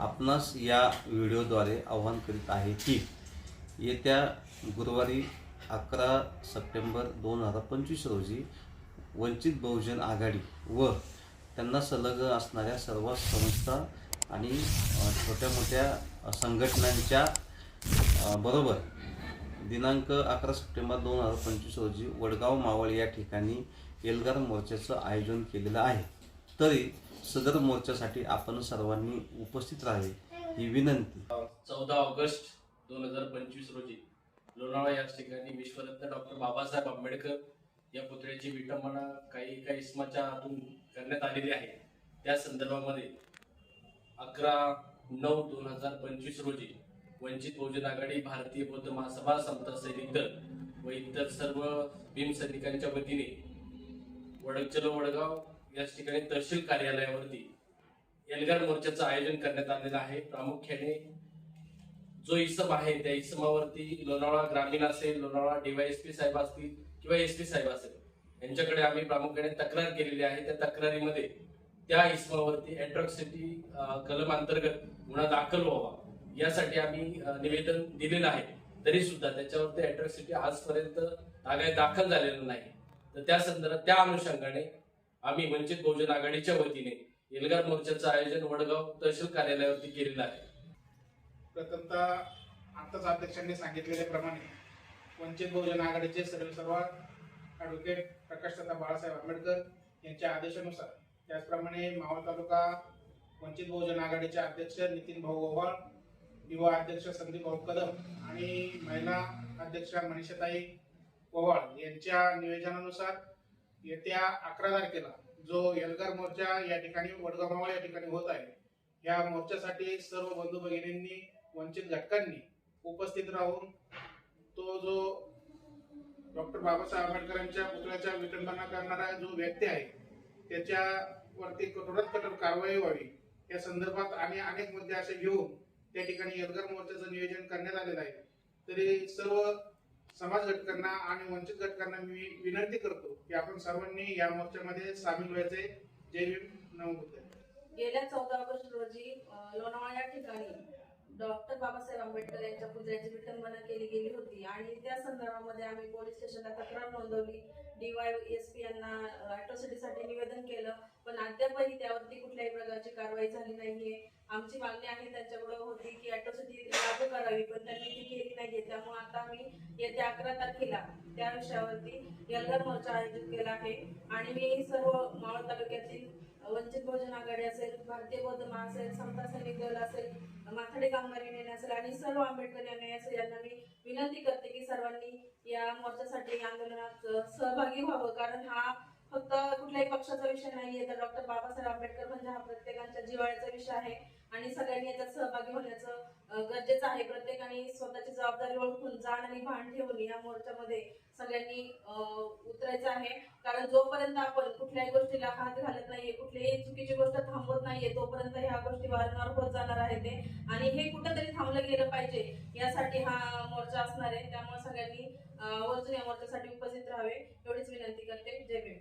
आपणास या व्हिडिओद्वारे आवाहन करीत आहे की येत्या गुरुवारी अकरा सप्टेंबर दोन हजार पंचवीस रोजी वंचित बहुजन आघाडी व त्यांना संलग्न असणाऱ्या सर्व संस्था आणि छोट्या मोठ्या संघटनांच्या बरोबर दिनांक अकरा सप्टेंबर दोन हजार पंचवीस रोजी वडगाव मावळ या ठिकाणी एल्गार मोर्चाचं आयोजन केलेलं आहे. तरी सदर मोर्चासाठी आपण सर्वांनी उपस्थित राहावे ही विनंती. चौदा ऑगस्ट दोन हजार पंचवीस रोजी लोणावळा याच ठिकाणी विश्वरत्न डॉक्टर बाबासाहेब आंबेडकर या पुतळ्याची विटंबना काही काही इस्माच्या हातून करण्यात आलेली आहे. त्या संदर्भामध्ये अकरा नऊ दोन हजार पंचवीस रोजी वंचित बहुजन आघाडी भारतीय बौद्ध महासभा समता सैनिक दल व इतर सर्व भीम सैनिकांच्या वतीने वडगचलो वडगाव याच ठिकाणी तहसील कार्यालयावरती एल्गार मोर्चाचं आयोजन करण्यात आलेलं आहे. प्रामुख्याने जो इसम आहे त्या इसमावरती लोणावळा ग्रामीण असेल लोणावळा डीवायएसपी साहेब असतील किंवा एस पी साहेब असेल यांच्याकडे आम्ही प्रामुख्याने तक्रार केलेली आहे. त्या तक्रारीमध्ये त्या इसमावरती अँट्रॉक्सिटी कलम अंतर्गत गुन्हा दाखल व्हावा यासाठी आम्ही निवेदन दिलेलं आहे. तरी सुद्धा त्याच्यावरती अँट्रॉक्सिटी आजपर्यंत तागाय दाखल झालेलं नाही. तर त्या संदर्भात त्या अनुषंगाने आम्ही वंचित बहुजन आघाडीच्या वतीने एल्गार मोर्चाचं आयोजन वडगाव तहसील कार्यालयावरती केलेलं आहे. प्रथमतः आताच अध्यक्षांनी सांगितलेल्याप्रमाणे वंचित बहुजन आघाडीचे सर्व सर्व ॲडव्होकेट प्रकाशदादा बाळासाहेब आंबेडकर यांच्या आदेशानुसार त्याचप्रमाणे मावळ तालुका वंचित बहुजन आघाडीचे अध्यक्ष नितीन भाऊ ओव्हाळ युवा अध्यक्ष संदीप भाऊ कदम आणि महिला अध्यक्षा मनीषाताई ओव्हाळ यांच्या नियोजनानुसार येत्या अकरा तारखेला जो एल्गार मोर्चा या ठिकाणी वडगाव मावळ या ठिकाणी होत आहे या मोर्चासाठी सर्व बंधू भगिनींनी वंचित घटकांनी उपस्थित राहून तो जो डॉक्टर बाबासाहेब आंबेडकरांच्या पुतळ्याच्या विटंबना करणारा जो व्यक्ती आहे त्याच्यावरती कठोरात कठोर कारवाई व्हावी. या संदर्भात आम्ही अनेक मुद्दे असे घेऊन त्या ठिकाणी एल्गार मोर्चाचं नियोजन करण्यात आलेलं आहे. तरी सर्व समाज घटकांना आणि वंचित घटकांना मी विनंती करतो की आपण सर्वांनी या मोर्चामध्ये सामील व्हायचे. जय भीम. नमो गेल्या चौदा ऑगस्ट रोजी लोणावळा या ठिकाणी डॉक्टर बाबासाहेब आंबेडकर यांच्या पुतळ्याची विटंबना केली गेली होती. आणि त्या संदर्भामध्ये आम्ही पोलीस स्टेशनला तक्रार नोंदवली. डीवाय एस पी यांना अॅट्रॉसिटीसाठी निवेदन केलं. पण अद्यापही त्यावरती कुठल्याही प्रकारची कारवाई झाली नाहीये. आमची मागणी आहे त्यांच्याकडे होती की अॅट्रॉसिटी लागू करावी पण त्यांनी ती केली निर्णय त्यामुळे आता मी येत्या अकरा तारखेला त्या विषयावरती एल्गार मोर्चा आयोजित केला आहे. आणि मी सर्व मावळ तालुक्यातील वंचित बहुजन आघाडी असेल भारतीय बौद्ध महा असेल समता सैनिक दल असेल माथाडे कामगार युनियन असेल आणि सर्व आंबेडकर यांना असेल यांना मी विनंती करते की सर्वांनी या मोर्चासाठी या आंदोलनात सहभागी व्हावं. कारण हा फक्त कुठल्याही पक्षाचा विषय नाहीये तर डॉक्टर बाबासाहेब आंबेडकर म्हणजे हा प्रत्येकांच्या जिवाळ्याचा विषय आहे. आणि सगळ्यांनी याच्यात सहभागी होण्याचं गरजेचं आहे प्रत्येकाने स्वतःची जबाबदारी ओळखून जाण आणि भान ठेवून या मोर्चामध्ये सगळ्यांनी उतरायचं आहे. कारण जोपर्यंत आपण कुठल्याही गोष्टीला हात घालत नाहीये कुठलीही चुकीची गोष्ट थांबवत नाहीये तोपर्यंत ह्या गोष्टी वारंवार होत जाणार आहे ते. आणि हे कुठंतरी थांबलं गेलं पाहिजे यासाठी हा मोर्चा असणार आहे. त्यामुळे सगळ्यांनी आवर्जून या मोर्चासाठी उपस्थित राहावे. एवढीच विनंती करते. जय भीम.